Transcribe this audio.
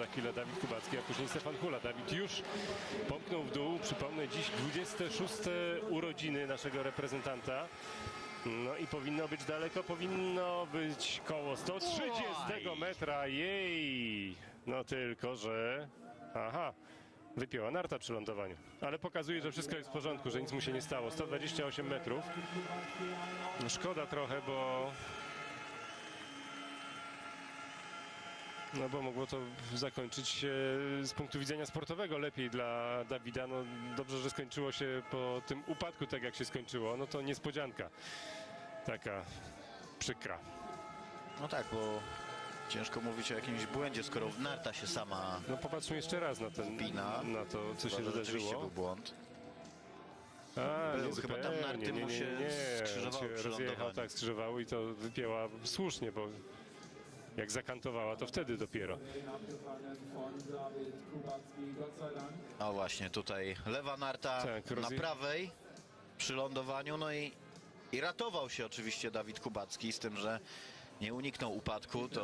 za chwilę Dawid Kubacki, a później Stefan Hula. Dawid już pomknął w dół. Przypomnę, dziś 26 urodziny naszego reprezentanta. No i powinno być daleko, powinno być koło 130 Oj. metra. Jej! No tylko, że... Aha. Wypięła narta przy lądowaniu. Ale pokazuje, że wszystko jest w porządku, że nic mu się nie stało. 128 metrów. No szkoda trochę, bo No bo mogło to zakończyć się z punktu widzenia sportowego lepiej dla Dawida. No dobrze, że skończyło się po tym upadku tak jak się skończyło. No to niespodzianka. Taka przykra. No tak, bo ciężko mówić o jakimś błędzie, skoro narta się sama No popatrzmy jeszcze raz na ten Wpina. na to, co się wydarzyło. był błąd. A, Był, chyba tam narty mu się skrzyżowały On przy się rozjechał, lądowaniu. tak, skrzyżowały i to wypięła słusznie, bo jak zakantowała, to wtedy dopiero. O właśnie, tutaj lewa narta Tak, na prawej przy lądowaniu, no i, i ratował się oczywiście Dawid Kubacki z tym, że nie uniknął upadku, to